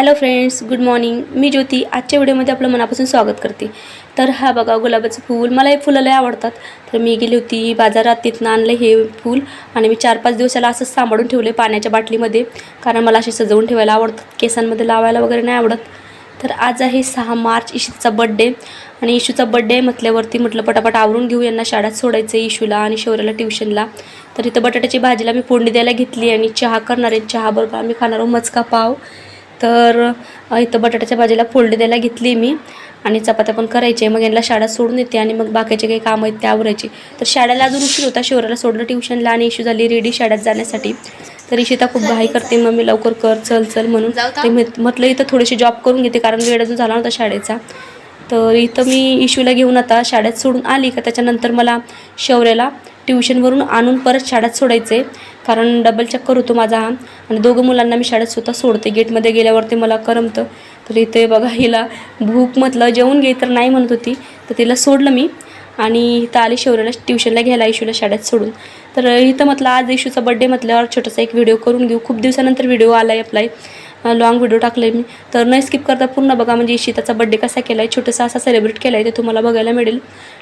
Hello friends good morning मी ज्योती. आजच्या व्हिडिओमध्ये आपलं मनापासून स्वागत करते. तर हा बघा गुलाबाचं फूल. मला हे फुलं लय आवडतात. तर मी गेली होती बाजारात तिथनं आणलं हे फूल आणि मी चार पाच दिवसाला असंच सांभाळून ठेवले पाण्याच्या बाटलीमध्ये. कारण मला असे सजवून ठेवायला आवडतात. केसांमध्ये लावायला वगैरे नाही आवडत. तर आज आहे सहा मार्च इशूचा बड्डे. आणि इशूचा बड्डे म्हटल्यावरती म्हटलं पटापट आवरून घेऊ. यांना शाळेत सोडायचं आहे इशूला आणि शौर्याला ट्युशनला. तर इथं बटाट्याची भाजीला मी फोडणी द्यायला घेतली आणि चहा करणार आहे. चहाबरोबर आम्ही खाणार आहोत मचका पाव. तर इथं बटाट्याच्या भाजीला फोडणी द्यायला घेतली मी आणि चपात्या पण करायचे मग यांना शाळा सोडून येते आणि मग बाकीचे काही कामं आहेत ते आवरायचे. तर शाळेला अजून उशीर होता. शौर्याला सोडलं ट्युशनला आणि इशू झाली रेडी शाळेत जाण्यासाठी. तर इशिता खूप घाई करते. मम्मी लवकर कर चल चल म्हणून. ते म्हट- म्हटलं इथं थोडीशी जॉब करून घेते कारण वेळ अजून झाला नव्हता शाळेचा. तर इथं मी इशूला घेऊन आता शाळेत सोडून आली का त्याच्यानंतर मला शौर्याला ट्युशनवरून आणून परत शाळेत सोडायचं. आहे कारण डबल चक्कर होतो माझा हा. आणि दोघं मुलांना मी शाळेत स्वतः सोडते. गेटमध्ये गेल्यावरती मला करमतं. तर इथे बघा हिला भूक म्हटलं जेवून घे तर नाही म्हणत होती. तर तिला सोडलं मी. आणि इथं आली शौर्याला ट्युशनला घ्यायला इशूला शाळेत सोडून. तर इथं म्हटलं आज इशूचा बड्डे म्हटल्यावर छोटासा एक व्हिडिओ करून घेऊ. खूप दिवसानंतर व्हिडिओ आला आहे आपला लॉंग व्हिडिओ टाकला आहे मी. तर न स्किप करता पूर्ण बघा. म्हणजे इशिताचा बड्डे कसा केला आहे छोटासा असा सेलिब्रेट केला आहे ते तुम्हाला बघायला मिळेल.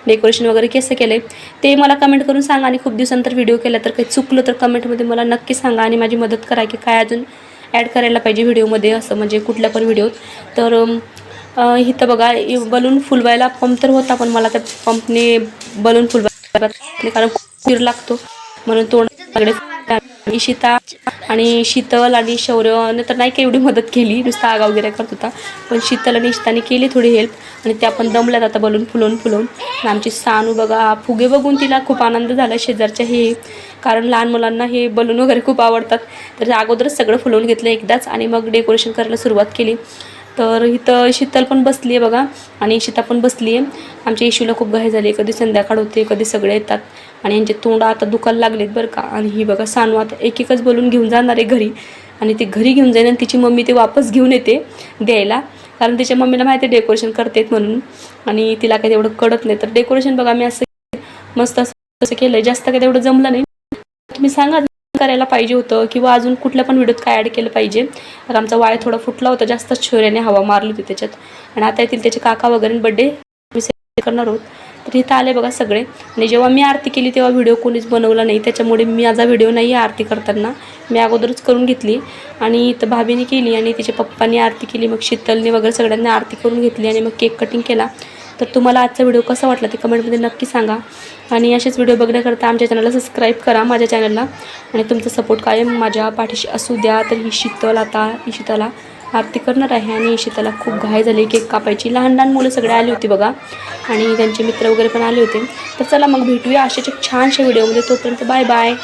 डेकोरेशन वगैरे कसं केलं आहे ते मला कमेंट करून सांगा आणि खूप दिवसानंतर व्हिडिओ केला तर काही चुकलं तर कमेंटमध्ये मला नक्की सांगा आणि माझी मदत करा की काय अजून ॲड करायला पाहिजे व्हिडिओमध्ये असं म्हणजे कुठल्या पण व्हिडिओत तर इथं बघा बलून फुलवायला पंप तर होता पण मला त्या पंपने बलून फुलवायला कारण खूप लागतो. म्हणून तोंड इशिता आणि शीतल आणि शौर्यने तर नाही काही एवढी मदत केली नुसता आगा वगैरे करत होता. पण शीतल आणि इष्टाने केली थोडी हेल्प आणि त्या पण दमल्यात आता बलून फुलवून फुलवून. आणि आमची सानू बघा फुगे बघून तिला खूप आनंद झाला शेजारच्या हे कारण लहान मुलांना हे बलून वगैरे खूप आवडतात. तर अगोदरच सगळं फुलवून घेतलं एकदाच आणि मग डेकोरेशन करायला सुरुवात केली. तर इथं शीतल पण बसली आहे बघा. आणि इशिता पण बसली आहे. आमच्या इशूला खूप घाई झाली कधी संध्याकाळ होते कधी सगळे येतात. आणि यांचे तोंड आता दुखायला लागलेत बरं का. आणि ही बघा सानू आता एक एकच बोलून घेऊन जाणार आहे घरी. आणि ती घरी घेऊन जाईल आणि तिची मम्मी ते वापस घेऊन येते द्यायला. कारण तिच्या मम्मीला माहिती आहे डेकोरेशन करतेत म्हणून. आणि तिला काही तेवढं कळत नाही. तर डेकोरेशन बघा मी असं मस्त असं केलं आहे जास्त काही तेवढं जमलं नाही. तुम्ही सांगा. करायला पाहिजे होतं किंवा अजून कुठल्या पण व्हिडिओत काय ॲड केलं पाहिजे. तर आमचा वाय थोडा फुटला होता जास्तच छोऱ्याने हवा मारली होती त्याच्यात. आणि आता येतील त्याचे काका वगैरे बड्डे करणार आहोत. तर इथं आले बघा सगळे. आणि जेव्हा मी आरती केली तेव्हा व्हिडिओ कोणीच बनवला नाही. त्याच्यामुळे मी माझा व्हिडिओ नाही आहे आरती करताना. मी अगोदरच करून घेतली. आणि इथं भाभीने केली आणि तिच्या पप्पांनी आरती केली. मग शीतलने वगैरे सगळ्यांनी आरती करून घेतली आणि मग केक कटिंग केला. तर तुम्हाला आजचा व्हिडिओ कसा वाटला ते कमेंटमध्ये नक्की सांगा. आणि असेच व्हिडिओ बघण्याकरता आमच्या चॅनलला सबस्क्राईब करा माझ्या चॅनलला. आणि तुमचा सपोर्ट कायम माझ्या पाठीशी असू द्या. तर ही शीतल आता ही शीतला आरती करणार आहे आणि शीतला खूप घाई झाली. केक कापायची. लहान लहान मुलं सगळे आली होती बघा. आणि त्यांचे मित्र वगैरे पण आले होते. तर चला मग भेटूया अशाच एक छानशा व्हिडिओमध्ये. तोपर्यंत बाय बाय.